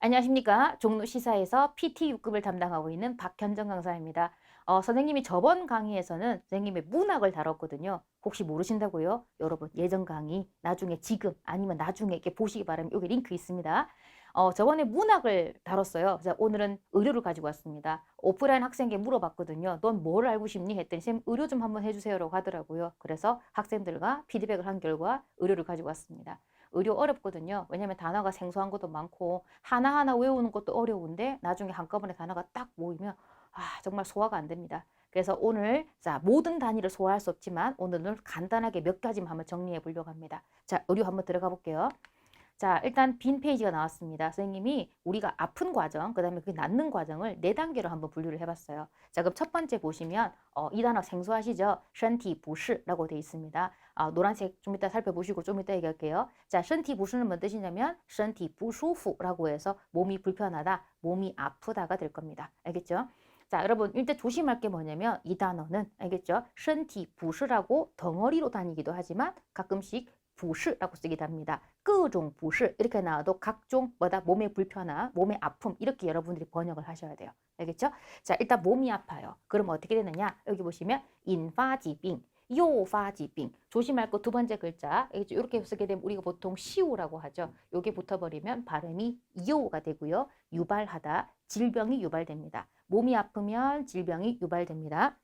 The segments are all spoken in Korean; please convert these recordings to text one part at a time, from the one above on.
안녕하십니까. 종로 시사에서 PT 6급을 담당하고 있는 박현정 강사입니다. 어, 선생님이 저번 강의에서는 선생님의 문학을 다뤘거든요. 혹시 모르신다고요? 여러분 예전 강의 나중에 지금 아니면 나중에 이렇게 보시기 바랍니다. 여기 링크 있습니다. 어, 저번에 문학을 다뤘어요. 그래서 오늘은 의료를 가지고 왔습니다. 오프라인 학생에게 물어봤거든요. 넌 뭘 알고 싶니? 했더니 쌤 의료 좀 한번 해주세요라고 하더라고요. 그래서 학생들과 피드백을 한 결과 의료를 가지고 왔습니다. 의료 어렵거든요. 왜냐면 단어가 생소한 것도 많고 하나하나 외우는 것도 어려운데 나중에 한꺼번에 단어가 딱 모이면 아, 정말 소화가 안 됩니다. 그래서 오늘 자 모든 단위를 소화할 수 없지만 오늘은 간단하게 몇 가지만 한번 정리해 보려고 합니다. 자 의료 한번 들어가 볼게요. 자 일단 빈 페이지가 나왔습니다. 선생님이 우리가 아픈 과정 그 다음에 그 낫는 과정을 네 단계로 한번 분류를 해봤어요. 자 그럼 첫 번째 보시면 어, 이 단어 생소하시죠? 身体 不适라고 되어 있습니다. 아, 노란색 좀 이따 살펴보시고 좀 이따 얘기할게요. 자, 身体 不适는 뭔 뜻이냐면 身体不舒服라고 해서 몸이 불편하다, 몸이 아프다가 될 겁니다. 알겠죠? 자, 여러분 일단 조심할 게 뭐냐면 이 단어는 알겠죠? 身体 不适라고 덩어리로 다니기도 하지만 가끔씩 부시라고 쓰기도 합니다. 끄종 부시 이렇게 나와도 각종 뭐다 몸의 불편함, 몸의 아픔 이렇게 여러분들이 번역을 하셔야 돼요. 알겠죠? 자 일단 몸이 아파요. 그럼 어떻게 되느냐? 여기 보시면 인파지빙 요파지빙 조심할 거 두 번째 글자 이렇게 쓰게 되면 우리가 보통 시오라고 하죠. 요게 붙어버리면 발음이 이오가 되고요. 유발하다 질병이 유발됩니다. 몸이 아프면 질병이 유발됩니다.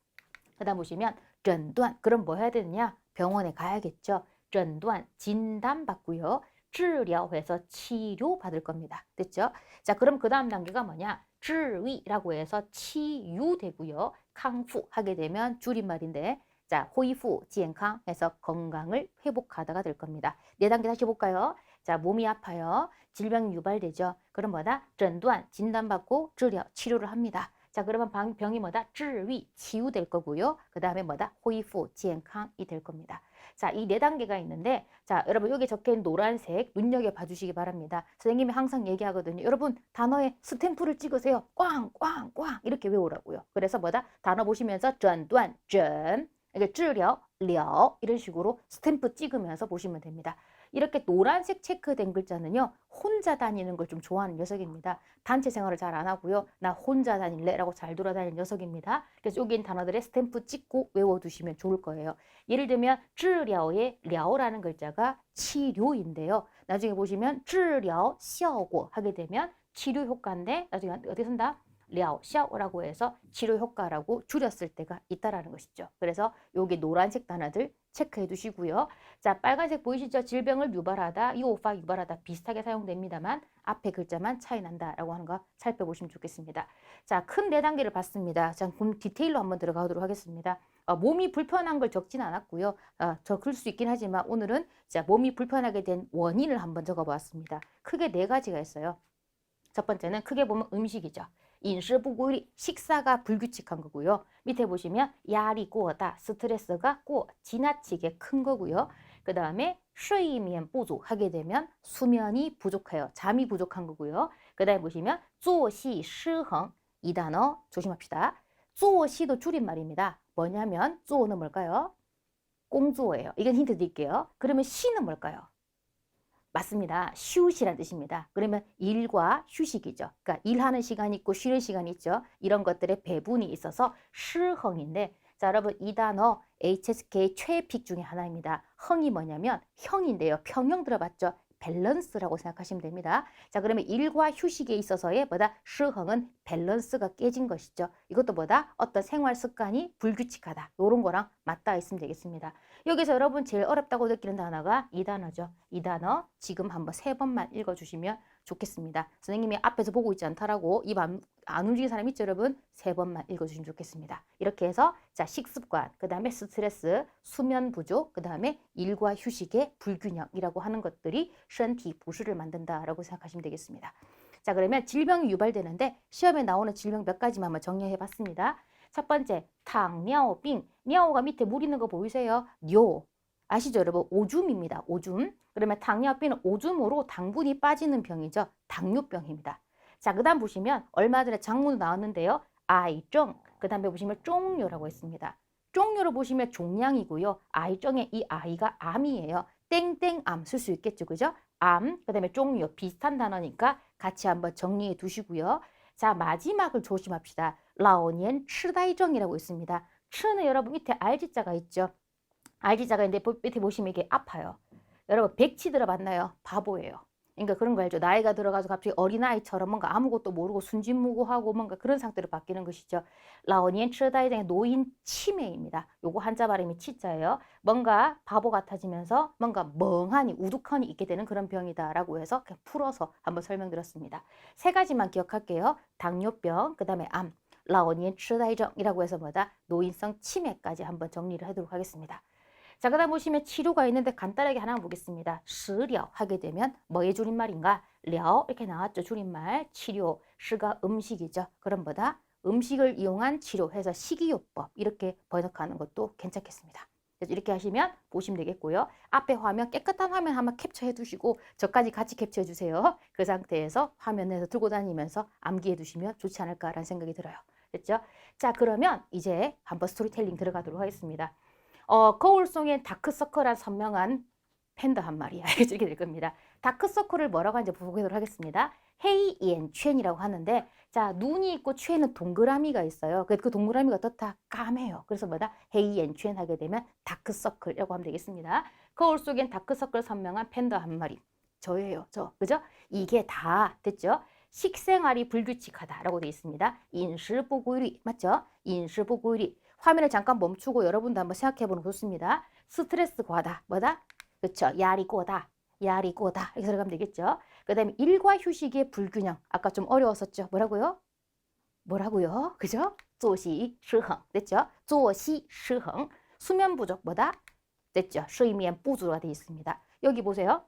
그다음 보시면 전두환 그럼 뭐 해야 되느냐? 병원에 가야겠죠. 诊断, 진단받고요. 치료해서 치료받을 겁니다. 됐죠? 자, 그럼 그 다음 단계가 뭐냐? 치위라고 해서 치유되고요. 캉푸하게 되면 줄임말인데 자, 호이후, 지엔캉 해서 건강을 회복하다가 될 겁니다. 네 단계 다시 볼까요? 자, 몸이 아파요. 질병 유발되죠. 그럼 뭐다? 전두환, 진단받고 치료, 치료를 합니다. 자, 그러면 방, 병이 뭐다? 질위, 치유될 거고요. 그 다음에 뭐다? 호이푸, 지엔캉이 될 겁니다. 자, 이 네 단계가 있는데, 자, 여러분 여기 적힌 노란색 눈여겨봐 주시기 바랍니다. 선생님이 항상 얘기하거든요. 여러분 단어에 스탬프를 찍으세요. 꽝, 꽝, 꽝 이렇게 외우라고요. 그래서 뭐다? 단어 보시면서 전두안, 전, 이렇게 줄여, 려 이런 식으로 스탬프 찍으면서 보시면 됩니다. 이렇게 노란색 체크된 글자는요. 혼자 다니는 걸 좀 좋아하는 녀석입니다. 단체 생활을 잘 안 하고요. 나 혼자 다닐래 라고 잘 돌아다니는 녀석입니다. 그래서 여기 있는 단어들의 스탬프 찍고 외워두시면 좋을 거예요. 예를 들면 쯔려의 려라는 글자가 치료인데요. 나중에 보시면 쯔려 셔고 하게 되면 치료 효과인데 나중에 어떻게 쓴다? 疗效라고 해서 치료 효과라고 줄였을 때가 있다라는 것이죠. 그래서 여기 노란색 단어들 체크해 두시고요. 자, 빨간색 보이시죠? 질병을 유발하다, 요파 유발하다 비슷하게 사용됩니다만 앞에 글자만 차이 난다라고 하는 거 살펴보시면 좋겠습니다. 자, 큰 네 단계를 봤습니다. 자, 그럼 디테일로 한번 들어가도록 하겠습니다. 어, 몸이 불편한 걸 적진 않았고요. 어, 적을 수 있긴 하지만 오늘은 자, 몸이 불편하게 된 원인을 한번 적어보았습니다. 크게 네 가지가 있어요. 첫 번째는 크게 보면 음식이죠. 인시부구리 식사가 불규칙한 거고요. 밑에 보시면 야리 꼬다 스트레스가 꼬 지나치게 큰 거고요. 그 다음에 睡眠 부족 하게 되면 수면이 부족해요. 잠이 부족한 거고요. 그 다음에 보시면 作息 失衡 이 단어 조심합시다. 作息도 줄임말입니다. 뭐냐면 作는 뭘까요? 공조예요. 이건 힌트 드릴게요. 그러면 시는 뭘까요? 맞습니다. 휴시란 뜻입니다. 그러면 일과 휴식이죠. 그러니까 일하는 시간이 있고 쉬는 시간이 있죠. 이런 것들의 배분이 있어서 실흥인데 자 여러분 이 단어 HSK 최애픽 중에 하나입니다. 흥이 뭐냐면 형인데요. 평형 들어봤죠? 밸런스라고 생각하시면 됩니다. 자, 그러면 일과 휴식에 있어서의 뭐다? 시흥은 밸런스가 깨진 것이죠. 이것도 뭐다? 어떤 생활 습관이 불규칙하다. 이런 거랑 맞닿아 있으면 되겠습니다. 여기서 여러분 제일 어렵다고 느끼는 단어가 이 단어죠. 이 단어 지금 한번 세 번만 읽어주시면 좋겠습니다. 선생님이 앞에서 보고 있지 않다라고 입 안 움직이는 사람 있죠, 여러분? 세 번만 읽어주시면 좋겠습니다. 이렇게 해서 자 식습관, 그 다음에 스트레스, 수면 부족, 그 다음에 일과 휴식의 불균형이라고 하는 것들이 身体 부수를 만든다라고 생각하시면 되겠습니다. 자 그러면 질병이 유발되는데 시험에 나오는 질병 몇 가지만 한번 정리해 봤습니다. 첫 번째, 탕尿빙. 냐오가 밑에 물 있는 거 보이세요? 뇨. 아시죠, 여러분? 오줌입니다. 오줌. 그러면 당뇨병은 오줌으로 당분이 빠지는 병이죠. 당뇨병입니다. 자, 그 다음 보시면 얼마 전에 장문 나왔는데요. 아이정. 그 다음에 보시면 쫑요라고 했습니다. 쫑요를 보시면 종양이고요. 아이정의 이 아이가 암이에요. 땡땡암 쓸 수 있겠죠. 그죠? 암, 그 다음에 종류 비슷한 단어니까 같이 한번 정리해 두시고요. 자, 마지막을 조심합시다. 라오니엔 츠다이정이라고 있습니다. 츠는 여러분 밑에 알지자가 있죠. 알지자가 있는데 보- 밑에 보시면 이게 아파요. 여러분 백치 들어봤나요? 바보예요. 그러니까 그런 거 알죠. 나이가 들어가서 갑자기 어린아이처럼 뭔가 아무것도 모르고 순진무구하고 뭔가 그런 상태로 바뀌는 것이죠. 라오니엔 츠다이정의 노인 치매입니다. 요거 한자 발음이 치자예요. 뭔가 바보 같아지면서 뭔가 멍하니 우두커니 있게 되는 그런 병이다라고 해서 그냥 풀어서 한번 설명드렸습니다. 세 가지만 기억할게요. 당뇨병, 그 다음에 암, 라오니엔 츠다이정이라고 해서 뭐다? 노인성 치매까지 한번 정리를 하도록 하겠습니다. 자, 그 다음 보시면 치료가 있는데 간단하게 하나 보겠습니다. 시려 하게 되면 뭐의 줄임말인가? 려 이렇게 나왔죠. 줄임말 치료, 시가 음식이죠. 그럼 뭐다? 음식을 이용한 치료해서 식이요법 이렇게 번역하는 것도 괜찮겠습니다. 이렇게 하시면 보시면 되겠고요. 앞에 화면 깨끗한 화면 한번 캡처해 두시고 저까지 같이 캡처해 주세요. 그 상태에서 화면에서 들고 다니면서 암기해 두시면 좋지 않을까라는 생각이 들어요. 됐죠? 자, 그러면 이제 한번 스토리텔링 들어가도록 하겠습니다. 어, 거울 속엔 다크서클한 선명한 팬더 한 마리 이렇게 될 겁니다. 다크서클을 뭐라고 하는지 보도록 하겠습니다. 헤이이엔 첸이라고 하는데 자 눈이 있고 첸은 동그라미가 있어요. 그, 그 동그라미가 어떻다? 까매요. 그래서 뭐다? 헤이이엔 첸 하게 되면 다크서클이라고 하면 되겠습니다. 거울 속엔 다크서클 선명한 팬더 한 마리. 저예요. 저. 그죠? 이게 다 됐죠? 식생활이 불규칙하다라고 되어 있습니다. 인실보구리 맞죠? 인실보구리 화면을 잠깐 멈추고 여러분도 한번 생각해 보는 거 좋습니다. 스트레스 과다 뭐다? 그렇죠. 야리 꼬다. 야리 꼬다. 이렇게 들어가면 되겠죠. 그 다음에 일과 휴식의 불균형. 아까 좀 어려웠었죠. 뭐라고요? 뭐라고요? 그죠? 조시 시흥 됐죠? 조시 시흥 수면 부족 뭐다? 됐죠?睡眠 부주가 되어 있습니다. 여기 보세요.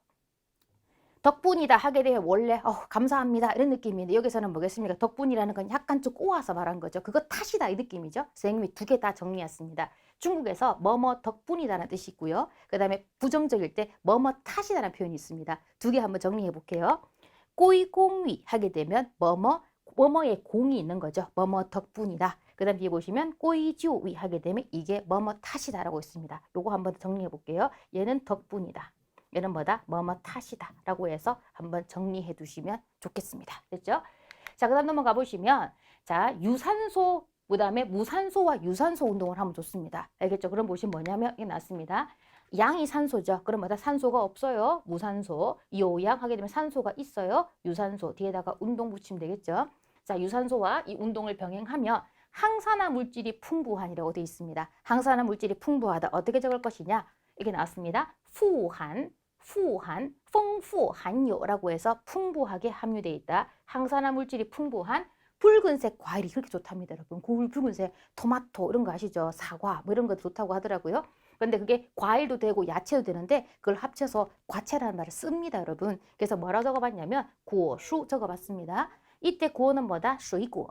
덕분이다 하게 되면 원래 어, 감사합니다 이런 느낌인데 여기서는 뭐겠습니까? 덕분이라는 건 약간 좀 꼬아서 말한 거죠. 그거 탓이다 이 느낌이죠. 선생님이 두 개 다 정리했습니다. 중국에서 뭐뭐 덕분이다라는 뜻이 있고요. 그 다음에 부정적일 때 뭐뭐 탓이다라는 표현이 있습니다. 두 개 한번 정리해 볼게요. 꼬이공위 하게 되면 뭐뭐 뭐뭐의 공이 있는 거죠. 뭐뭐 덕분이다. 그 다음 뒤에 보시면 꼬이지오위 하게 되면 이게 뭐뭐 탓이다라고 있습니다. 요거 한번 정리해 볼게요. 얘는 덕분이다. 얘는 뭐다? 뭐뭐 탓이다. 라고 해서 한번 정리해 두시면 좋겠습니다. 됐죠? 자, 그 다음 넘어가 보시면, 자, 유산소, 그 다음에 무산소와 유산소 운동을 하면 좋습니다. 알겠죠? 그럼 보시면 뭐냐면, 이게 나왔습니다. 양이 산소죠. 그럼 뭐다? 산소가 없어요. 무산소. 요양 하게 되면 산소가 있어요. 유산소. 뒤에다가 운동 붙이면 되겠죠? 자, 유산소와 이 운동을 병행하면 항산화 물질이 풍부한이라고 되어 있습니다. 항산화 물질이 풍부하다. 어떻게 적을 것이냐? 이게 나왔습니다. 후한, 후한, 풍부한요라고 해서 풍부하게 함유되어 있다. 항산화 물질이 풍부한 붉은색 과일이 그렇게 좋답니다, 여러분. 그 붉은색 토마토 이런 거 아시죠? 사과 뭐 이런 거 좋다고 하더라고요. 그런데 그게 과일도 되고 야채도 되는데 그걸 합쳐서 과채라는 말을 씁니다, 여러분. 그래서 뭐라고 적어봤냐면 고수 적어봤습니다. 이때 고는 뭐다? 수이고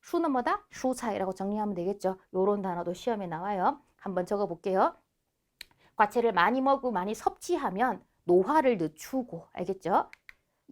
수는 뭐다? 수차이라고 정리하면 되겠죠. 요런 단어도 시험에 나와요. 한번 적어볼게요. 과채를 많이 먹고 많이 섭취하면 노화를 늦추고 알겠죠?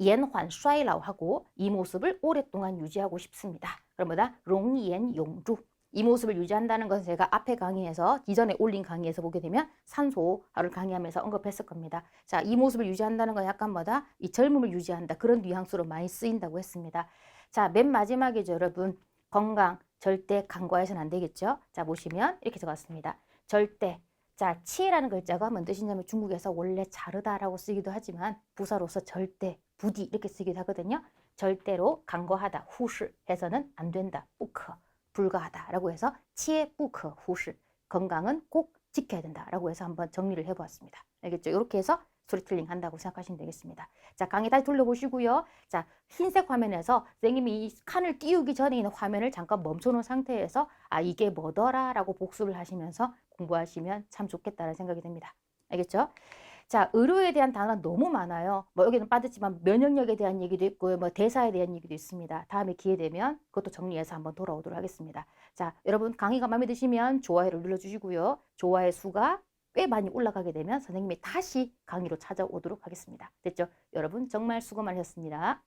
연환衰老 하고 이 모습을 오랫동안 유지하고 싶습니다. 그럼 뭐다? 롱연 용주 이 모습을 유지한다는 것은 제가 앞에 강의에서 이전에 올린 강의에서 보게 되면 산소를 강의하면서 언급했을 겁니다. 자, 이 모습을 유지한다는 건 약간 뭐다? 이 젊음을 유지한다. 그런 뉘앙스로 많이 쓰인다고 했습니다. 자, 맨 마지막이죠, 여러분. 건강 절대 간과해서는 안 되겠죠? 자, 보시면 이렇게 적었습니다. 절대 자, 치에라는 글자가 뭔 뜻이냐면 중국에서 원래 자르다라고 쓰기도 하지만 부사로서 절대, 부디 이렇게 쓰기도 하거든요. 절대로 간과하다, 후시 해서는 안 된다, 뿌크, 불가하다라고 해서 치에 뿌크, 후시 건강은 꼭 지켜야 된다라고 해서 한번 정리를 해보았습니다. 알겠죠? 이렇게 해서 스토리텔링 한다고 생각하시면 되겠습니다. 자, 강의 다시 돌려보시고요. 자, 흰색 화면에서 선생님이 이 칸을 띄우기 전에 있는 화면을 잠깐 멈춰놓은 상태에서 아, 이게 뭐더라? 라고 복습을 하시면서 공부하시면 참 좋겠다는 생각이 듭니다. 알겠죠? 자, 의료에 대한 단어가 너무 많아요. 뭐 여기는 빠졌지만 면역력에 대한 얘기도 있고요. 뭐 대사에 대한 얘기도 있습니다. 다음에 기회 되면 그것도 정리해서 한번 돌아오도록 하겠습니다. 자, 여러분 강의가 마음에 드시면 좋아요를 눌러주시고요. 좋아요 수가 꽤 많이 올라가게 되면 선생님이 다시 강의로 찾아오도록 하겠습니다. 됐죠? 여러분 정말 수고 많으셨습니다.